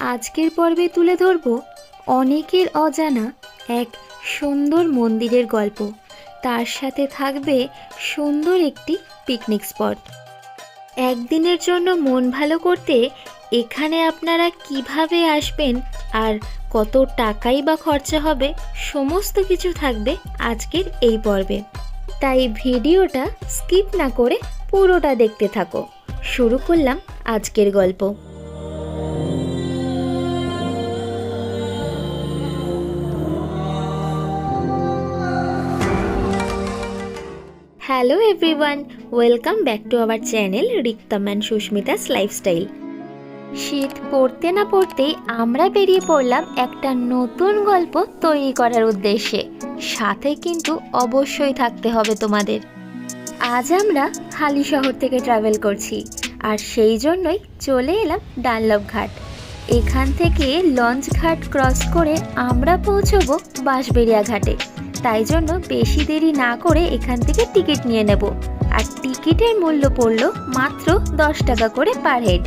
আজকের পর্বে তুলে ধরব অনেকের অজানা এক সুন্দর মন্দিরের গল্প। তার সাথে থাকবে সুন্দর একটি পিকনিক স্পট একদিনের জন্য মন ভালো করতে এখানে আপনারা কীভাবে আসবেন আর কত টাকাই বা খরচা হবে সমস্ত কিছু থাকবে আজকের এই পর্বে। তাই ভিডিওটা স্কিপ না করে পুরোটা দেখতে থাকো। শুরু করলাম আজকের গল্প। Hello everyone welcome back to our channel Riktam Sushmita's lifestyle শীত পড়তে না পড়তেই আমরা বেরিয়ে পড়লাম একটা নতুন গল্প তৈরি করার উদ্দেশ্যে। সাথে কিন্তু অবশ্যই থাকতে হবে তোমাদের। আজ আমরা হালি শহর থেকে ট্রাভেল করছি আর সেই জন্যই চলে এলাম ডানলভ ঘাট। এখান থেকে লঞ্চ ঘাট ক্রস করে আমরা পৌঁছবো বাঁশবেড়িয়া ঘাটে। তাই জন্য বেশি দেরি না করে এখান থেকে টিকিট নিয়ে নেব। আর টিকিটের মূল্য পড়ল মাত্র দশ টাকা করে পার হেড।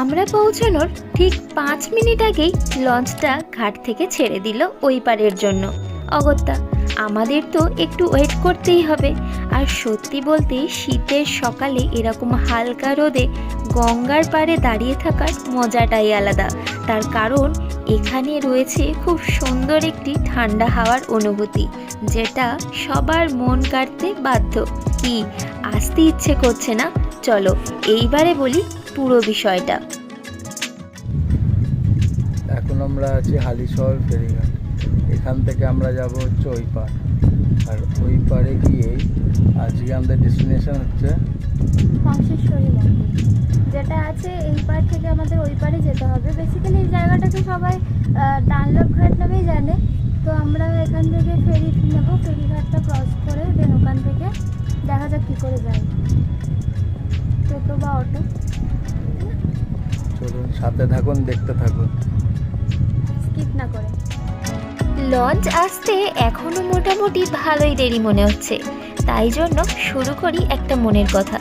আমরা পৌঁছানোর ঠিক পাঁচ মিনিট আগেই লঞ্চটা ঘাট থেকে ছেড়ে দিল ওই পারের জন্য। অগত্যা, আমাদের তো একটু ওয়েট করতেই হবে। আর সত্যি বলতে শীতের সকালে এরকম হালকা রোদে গঙ্গার পাড়ে দাঁড়িয়ে থাকার মজাটাই আলাদা। তার কারণ এখানে রয়েছে খুব সুন্দর একটি ঠান্ডা হাওয়ার অনুভূতি যেটা সবার মন কাটতে বাধ্য। কি? আসতে ইচ্ছে করছে না? চলো এইবারে বলি পুরো বিষয়টা। এখন আমরা আছি হালিশহর ফেরিঘাট। এখান থেকে আমরা যাব হচ্ছে ওই পার। আর ওই পারে গিয়েই আজকে আমাদের ডেস্টিনেশন হচ্ছে যেটা আছে এই পার থেকে আমাদের ওই পারে যেতে হবে। বেসিক্যালি এই জায়গাটাকে সবাই আহ, ডানলপ ঘাট নামেই জানে। তো আমরা এখান থেকে ফেরি নেব ফেরিঘাটটা ক্রস করে দেন ওখান থেকে দেখা যাক কী করে যাই টোটো বা অটো। চলুন সাথে থাকুন দেখতে থাকুন। স্কিপ না করে। লঞ্চ আসতে এখনও মোটামুটি ভালোই দেরি মনে হচ্ছে। তাই জন্য শুরু করি একটা মনের কথা।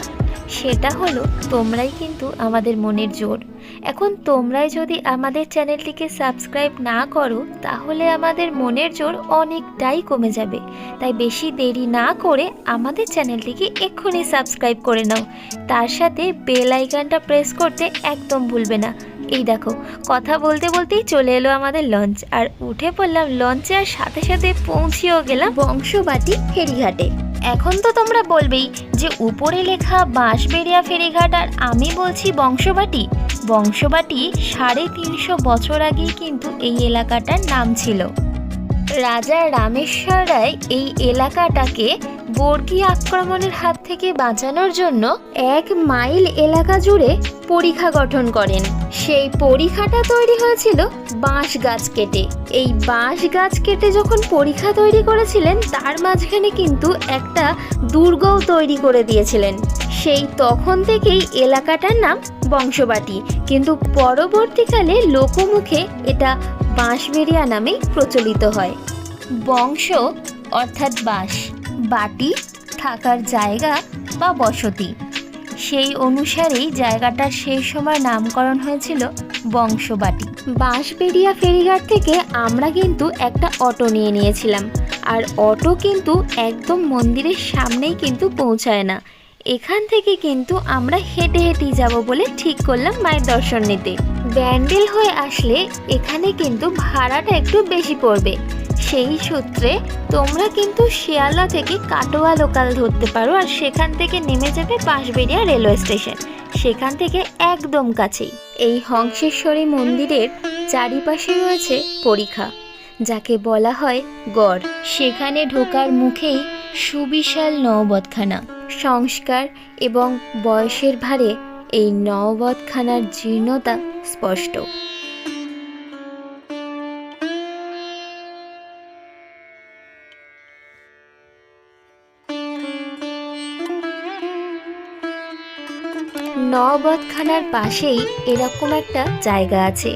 সেটা হলো, তোমরাই কিন্তু আমাদের মনের জোর। এখন তোমরাই যদি আমাদের চ্যানেলটিকে সাবস্ক্রাইব না করো, তাহলে আমাদের মনের জোর অনেকটাই কমে যাবে। তাই বেশি দেরি না করে আমাদের চ্যানেলটিকে এক্ষুনি সাবস্ক্রাইব করে নাও। তার সাথে বেল আইকনটা প্রেস করতে একদম ভুলবে না। এই দেখো, কথা বলতে বলতেই চলে এলো আমাদের লঞ্চ, আর উঠে পড়লাম লঞ্চে আর সাথে সাথে পৌঁছেও গেলাম বংশবাটি ফেরিঘাটে। এখন তো তোমরা বলবেই যে উপরে লেখা বাঁশবেড়িয়া ফেরিঘাট আর আমি বলছি বংশবাটি। বংশবাটি সাড়ে তিনশো বছর আগেই কিন্তু এই এলাকাটার নাম ছিল। রাজা রামেশ্বর রায় এই এলাকাটাকে বর্গী আক্রমণের হাত থেকে বাঁচানোর জন্য এক মাইল এলাকা জুড়ে পরিখা গঠন করেন। সেই পরিখাটা তৈরি হয়েছিল বাঁশ গাছ কেটে। এই বাঁশ গাছ কেটে যখন পরিখা তৈরি করেছিলেন, তার মাঝখানে কিন্তু একটা দুর্গও তৈরি করে দিয়েছিলেন। সেই তখন থেকেই এলাকাটার নাম বংশবাটি কিন্তু পরবর্তীকালে লোকমুখে এটা বাঁশবেড়িয়া নামেই প্রচলিত হয়। বংশ অর্থাৎ বাঁশ, বাটি, থাকার জায়গা বা বসতি। সেই অনুসারেই জায়গাটার সেই সময় নামকরণ হয়েছিল বংশবাটি। বাঁশবেড়িয়া ফেরিঘাট থেকে আমরা কিন্তু একটা অটো নিয়ে নিয়েছিলাম। আর অটো কিন্তু একদম মন্দিরের সামনেই কিন্তু পৌঁছায় না। এখান থেকে কিন্তু আমরা হেঁটে হেঁটেই যাব বলে ঠিক করলাম মায়ের দর্শন নিতে। ব্যান্ডেল হয়ে আসলে এখানে কিন্তু ভাড়াটা একটু বেশি পড়বে। সেই সূত্রে তোমরা কিন্তু শিয়ালদা থেকে কাটোয়া লোকাল ধরতে পারো আর সেখান থেকে নেমে যাবে বাঁশবেড়িয়া রেলওয়ে স্টেশন সেখান থেকে একদম কাছেই। এই হংসেশ্বরী মন্দিরের চারিপাশে রয়েছে পরীক্ষা যাকে বলা হয় গড়। সেখানে ঢোকার মুখেই সুবিশাল নওবতখানা। সংস্কার এবং বয়সের ভারে এই নওবতখানার জীর্ণতা স্পষ্ট। নওবতখানার পাশেই এরকম একটা জায়গা আছে,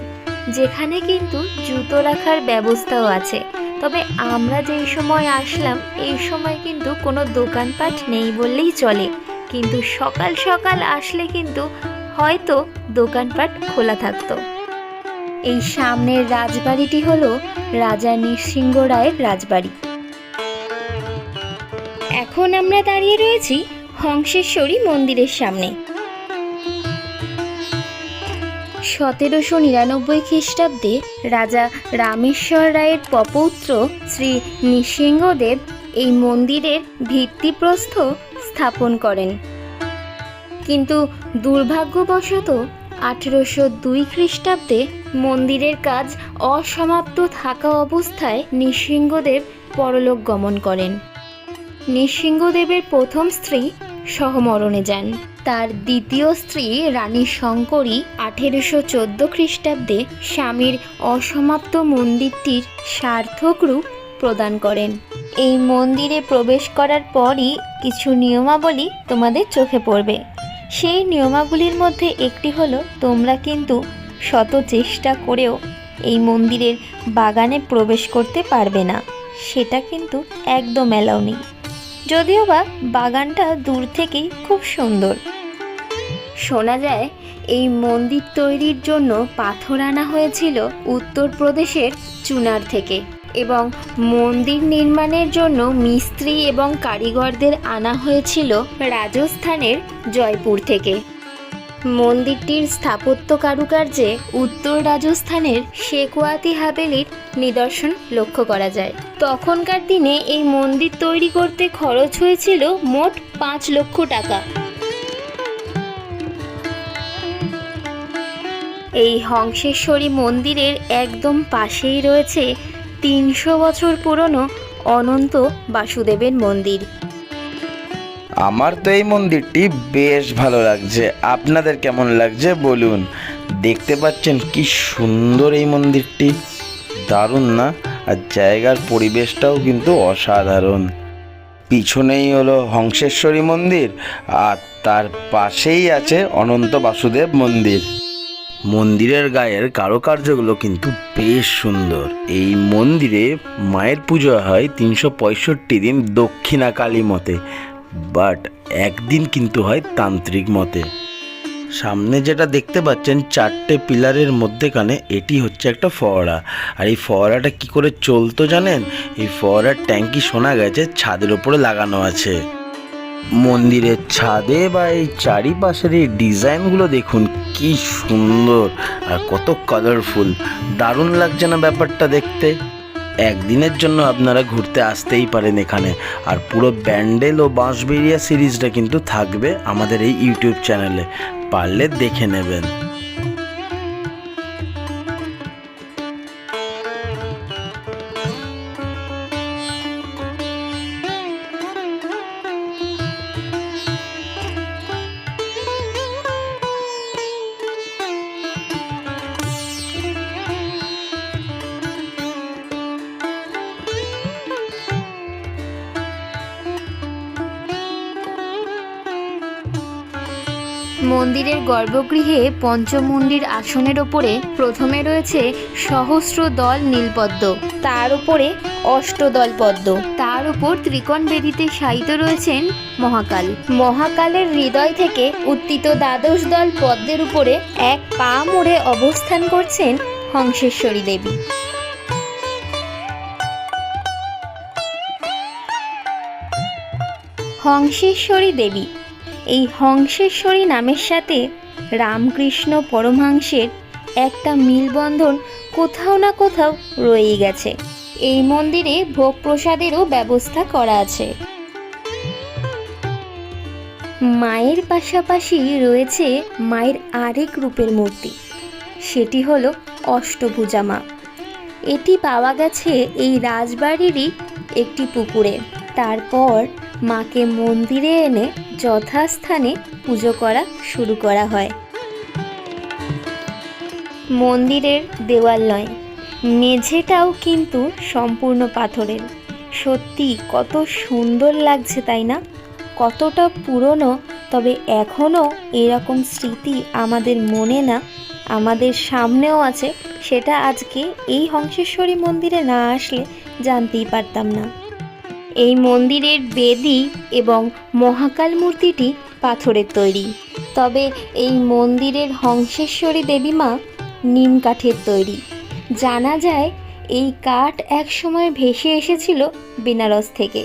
যেখানে কিন্তু জুতো রাখার ব্যবস্থাও আছে। তবে আমরা যেই সময় আসলাম, এই সময় কিন্তু কোনো দোকানপাট নেই বললেই চলে। কিন্তু সকাল সকাল আসলে কিন্তু হয়তো দোকানপাট খোলা থাকতো। এই সামনের রাজবাড়িটি হলো রাজা নৃসিংহ রায়ের রাজবাড়ি। এখন আমরা দাঁড়িয়ে রয়েছি হংসেশ্বরী মন্দিরের সামনে। সতেরোশো নিরানব্বই খ্রিস্টাব্দে রাজা রামেশ্বর রায়ের পপৌত্র শ্রী নৃসিংহদেব এই মন্দিরের ভিত্তিপ্রস্থ স্থাপন করেন। কিন্তু দুর্ভাগ্যবশত আঠেরোশো দুই খ্রিস্টাব্দে মন্দিরের কাজ অসমাপ্ত থাকা অবস্থায় নৃসিংহদেব পরলোক গমন করেন। নৃসিংহদেবের প্রথম স্ত্রী সহমরণে যান। তার দ্বিতীয় স্ত্রী রানী শঙ্করী আঠেরোশো চোদ্দ খ্রিস্টাব্দে স্বামীর অসমাপ্ত মন্দিরটির সার্থক রূপ প্রদান করেন। এই মন্দিরে প্রবেশ করার পরই কিছু নিয়মাবলী তোমাদের চোখে পড়বে। সেই নিয়মাবলীর মধ্যে একটি হলো, তোমরা কিন্তু শত চেষ্টা করেও এই মন্দিরের বাগানে প্রবেশ করতে পারবে না। সেটা কিন্তু একদম অ্যালাউ নেই। যদিও বা বাগানটা দূর থেকেই খুব সুন্দর। শোনা যায়, এই মন্দির তৈরির জন্য পাথর আনা হয়েছিল উত্তরপ্রদেশের চুনার থেকে এবং মন্দির নির্মাণের জন্য মিস্ত্রি এবং কারিগরদের আনা হয়েছিল রাজস্থানের জয়পুর থেকে। মন্দিরটির স্থাপত্য কারুকার্যে উত্তর রাজস্থানের শেকওয়াতি হাভেলির নিদর্শন লক্ষ্য করা যায়। তখনকার দিনে এই মন্দির তৈরি করতে খরচ হয়েছিল মোট পাঁচ লক্ষ টাকা। এই হংসেশ্বরী মন্দিরের একদম পাশেই রয়েছে তিনশো বছর পুরনো অনন্ত বাসুদেবের মন্দির। আমার তো এই মন্দিরটি বেশ ভালো লাগছে। আপনাদের কেমন লাগছে বলুন। দেখতে পাচ্ছেন কি সুন্দর এই মন্দিরটি। দারুণ না? আর জায়গার পরিবেশটাও কিন্তু অসাধারণ। পিছনেই হলো হংসেশ্বরী মন্দির, আর তার পাশেই আছে অনন্ত বাসুদেব মন্দির। মন্দিরের গায়ের কারুকার্যগুলো কিন্তু বেশ সুন্দর। এই মন্দিরে মায়ের পুজো হয় তিনশো পঁয়ষট্টি দিন দক্ষিণা কালী মতে। বাট একদিন কিন্তু হয় তান্ত্রিক মতে। সামনে যেটা দেখতে পাচ্ছেন, চারটে পিলারের মধ্যেখানে এটি হচ্ছে একটা ফোয়ারা। আর এই ফোয়ারাটা কি করে চলতো জানেন? এই ফোয়ারার ট্যাঙ্কি শোনা গেছে, ছাদের ওপরে লাগানো আছে। মন্দিরের ছাদে বা এই চারিপাশের এই ডিজাইনগুলো দেখুন, কি সুন্দর আর কত কালারফুল দারুণ লাগছে না ব্যাপারটা দেখতে? একদিনের জন্য আপনারা ঘুরতে আসতেই পারেন এখানে। আর পুরো ব্যান্ডেল ও বাঁশবেরিয়া সিরিজটা কিন্তু থাকবে আমাদের এই ইউটিউব চ্যানেলে। পারলে দেখে নেবেন। মন্দিরের গর্ভগৃহে পঞ্চমুণ্ডির আসনের ওপরে প্রথমে রয়েছে সহস্র দল নীলপদ্ম, তার উপরে অষ্টদল পদ্ম, তার উপর ত্রিকোণ বেদিতে শায়িত রয়েছেন মহাকাল। মহাকালের হৃদয় থেকে উত্থিত দ্বাদশ দল পদ্মের উপরে এক পা মোড়ে অবস্থান করছেন হংসেশ্বরী দেবী। হংসেশ্বরী দেবী এই হংসেশ্বরী নামের সাথে রামকৃষ্ণ পরমহংসের একটা মিলবন্ধন কোথাও না কোথাও রয়েই গেছে। এই মন্দিরে ভোগ প্রসাদেরও ব্যবস্থা করা আছে। মায়ের পাশাপাশি রয়েছে মায়ের আরেক রূপের মূর্তি। সেটি হলো অষ্টভুজা মা। এটি পাওয়া গেছে এই রাজবাড়িরই একটি পুকুরে। তারপর মাকে মন্দিরে এনে যথাস্থানে পুজো করা শুরু করা হয়। মন্দিরের দেওয়াল নয়, মেঝেটাও কিন্তু সম্পূর্ণ পাথরের। সত্যি কত সুন্দর লাগছে, তাই না? কতটা পুরনো, তবে এখনও এরকম স্মৃতি আমাদের মনে না, আমাদের সামনেও আছে। সেটা আজকে এই হংসেশ্বরী মন্দিরে না আসলে জানতেই পারতাম না। এই মন্দিরের বেদি এবং মহাকাল মূর্তিটি পাথরের তৈরি। তবে এই মন্দিরের হংসেশ্বরী দেবী মা নিম কাঠের তৈরি। জানা যায়, এই কাঠ একসময় ভেসে এসেছিল বেনারস থেকে।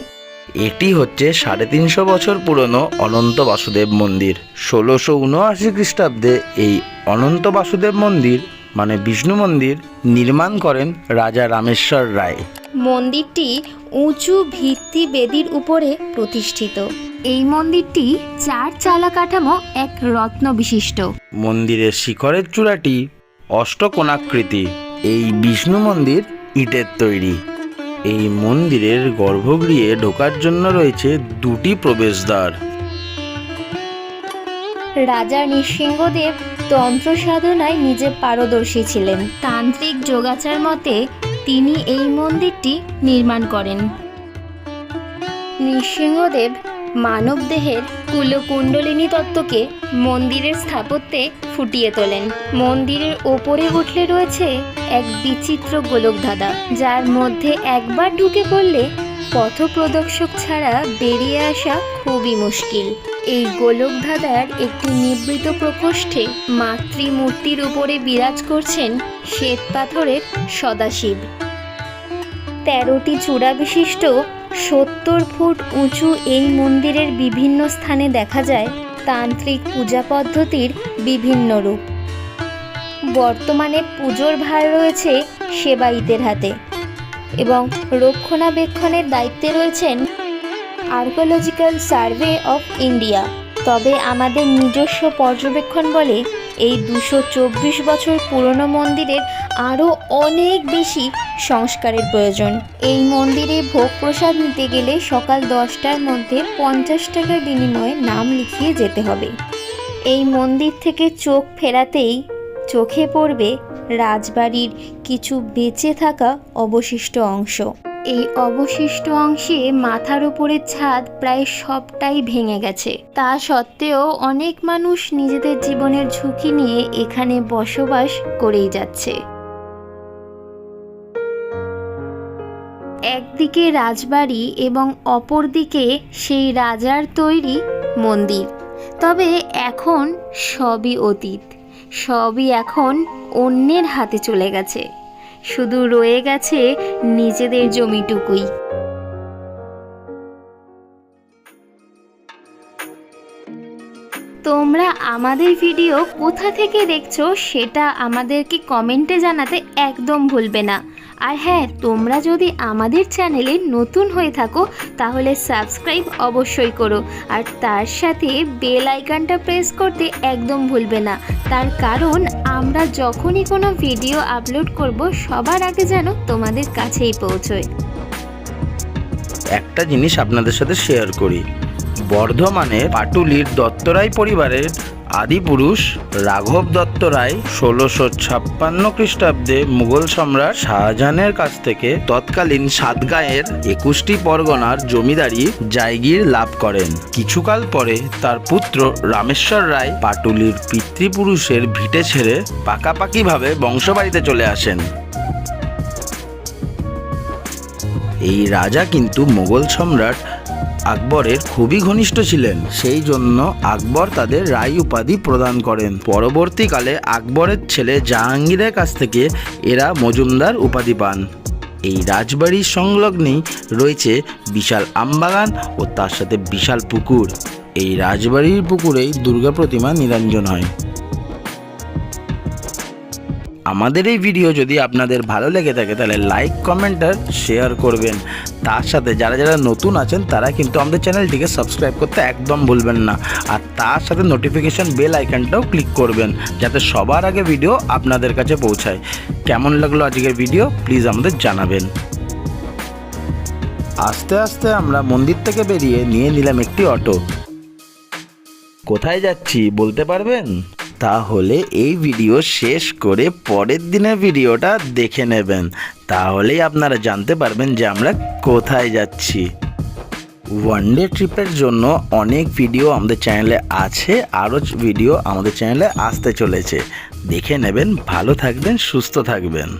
এটি হচ্ছে সাড়ে তিনশো বছর পুরনো অনন্ত বাসুদেব মন্দির। ষোলোশো উনআশি খ্রিস্টাব্দে এই অনন্ত বাসুদেব মন্দির মানে বিষ্ণু মন্দির, নির্মাণ করেন রাজা রামেশ্বর রায়। মন্দিরটি উঁচু ভিত্তি বেদির উপরে প্রতিষ্ঠিত। এই মন্দিরটি চার চালা কাঠামো এক রত্ন বিশিষ্ট। মন্দিরের শিখরের চূড়াটি অষ্টকোণাকৃতি। এই বিষ্ণু মন্দির ইটের তৈরি। এই মন্দিরের গর্ভগৃহে ঢোকার জন্য রয়েছে দুটি প্রবেশদ্বার। রাজা নৃসিংহদেব তন্ত্র সাধনায় নিজে পারদর্শী ছিলেন। তান্ত্রিক যোগাচার মতে তিনি এই মন্দিরটি নির্মাণ করেন। নৃসিংহদেব মানব দেহের কুলকুণ্ডলিনী তত্ত্বকে মন্দিরের স্থাপত্যে ফুটিয়ে তোলেন। মন্দিরের ওপরে উঠলে রয়েছে এক বিচিত্র গোলকধাঁধা, যার মধ্যে একবার ঢুকে পড়লে পথপ্রদর্শক ছাড়া বেরিয়ে আসা খুবই মুশকিল। এই গোলকধাঁধার একটি নিবৃত প্রকোষ্ঠে মাতৃমূর্তির উপরে বিরাজ করছেন শ্বেত পাথরের সদাশিব। তেরোটি চূড়া বিশিষ্ট সত্তর ফুট উঁচু এই মন্দিরের বিভিন্ন স্থানে দেখা যায় তান্ত্রিক পূজা পদ্ধতির বিভিন্ন রূপ। বর্তমানে পুজোর ভার রয়েছে সেবাইদের হাতে। এবং রক্ষণাবেক্ষণের দায়িত্বে রয়েছেন আর্কোলজিক্যাল সার্ভে অফ ইন্ডিয়া। তবে আমাদের নিজস্ব পর্যবেক্ষণ বলে এই দুশো চব্বিশ বছর পুরনো মন্দিরের আরও অনেক বেশি সংস্কারের প্রয়োজন। এই মন্দিরে ভোগ প্রসাদ নিতে গেলে সকাল দশটার মধ্যে পঞ্চাশ টাকার বিনিময়ে নাম লিখিয়ে যেতে হবে। এই মন্দির থেকে চোখ ফেরাতেই চোখে পড়বে রাজবাড়ির কিছু বেঁচে থাকা অবশিষ্ট অংশ। এই অবশিষ্ট অংশে মাথার উপরের ছাদ প্রায় সবটাই ভেঙে গেছে। তা সত্ত্বেও অনেক মানুষ নিজেদের জীবনের ঝুঁকি নিয়ে এখানে বসবাস করেই যাচ্ছে। একদিকে রাজবাড়ি এবং অপরদিকে সেই রাজার তৈরি মন্দির। তবে এখন সবই অতীত। সবই এখন অন্যের হাতে চলে গেছে। শুধু রয়ে গেছে নিজেদের জমিটুকুই। তোমরা আমাদের ভিডিও কোথা থেকে দেখছ সেটা আমাদেরকে কমেন্টে জানাতে একদম ভুলবে না। আর হ্যাঁ তোমরা যদি আমাদের চ্যানেলে নতুন হয়ে থাকো, তাহলে সাবস্ক্রাইব অবশ্যই করো। আর তার সাথে বেল আইকনটা প্রেস করতে একদম ভুলবে না। তার কারণ, আমরা যখনই কোনো ভিডিও আপলোড করব, সবার আগে যেন তোমাদের কাছেই পৌঁছয়। একটা জিনিস আপনাদের সাথে শেয়ার করি। বর্ধমানের পাটুলির দত্তরায় পরিবারের আদিপুরুষ রাঘব দত্ত রায় ষোলোশো ছাপ্পান্ন খ্রিস্টাব্দে মুঘল সম্রাট শাহজাহানের কাছ থেকে তৎকালীন সাতগাঁয়ের একুশটি পরগনার জমিদারি জায়গির লাভ করেন। কিছুকাল পরে তার পুত্র রামেশ্বর রায় পাটুলির পিতৃপুরুষের ভিটে ছেড়ে পাকাপাকিভাবে বংশবাড়িতে চলে আসেন। এই রাজা কিন্তু মোগল সম্রাট আকবরের খুবই ঘনিষ্ঠ ছিলেন। সেই জন্য আকবর তাদের রায় উপাধি প্রদান করেন। পরবর্তীকালে আকবরের ছেলে জাহাঙ্গীরের কাছ থেকে এরা মজুমদার উপাধি পান। এই রাজবাড়ির সংলগ্নেই রয়েছে বিশাল আমবাগান ও তার সাথে বিশাল পুকুর। এই রাজবাড়ির পুকুরেই দুর্গা প্রতিমা নিরঞ্জন হয়। আমাদের এই ভিডিও যদি আপনাদের ভালো লেগে থাকে, তাহলে লাইক কমেন্ট আর শেয়ার করবেন। তার সাথে যারা যারা নতুন আছেন, তারা কিন্তু আমাদের চ্যানেলটিকে সাবস্ক্রাইব করতে একদম ভুলবেন না। আর তার সাথে নোটিফিকেশন বেল আইকনটাও ক্লিক করবেন, যাতে সবার আগে ভিডিও আপনাদের কাছে পৌঁছায়। কেমন লাগল আজকের ভিডিও প্লিজ আমাদের জানাবেন। আস্তে আস্তে আমরা মন্দির থেকে বেরিয়ে নিয়ে নিলাম একটি অটো। কোথায় যাচ্ছি বলতে পারবেন? তাহলে এই ভিডিও শেষ করে পরের দিনের ভিডিওটা দেখে নেবেন। তাহলেই আপনারা জানতে পারবেন যে আমরা কোথায় যাচ্ছি। ওয়ান ডে ট্রিপের জন্য অনেক ভিডিও আমাদের চ্যানেলে আছে, আরও ভিডিও আমাদের চ্যানেলে আসতে চলেছে। দেখে নেবেন, ভালো থাকবেন, সুস্থ থাকবেন।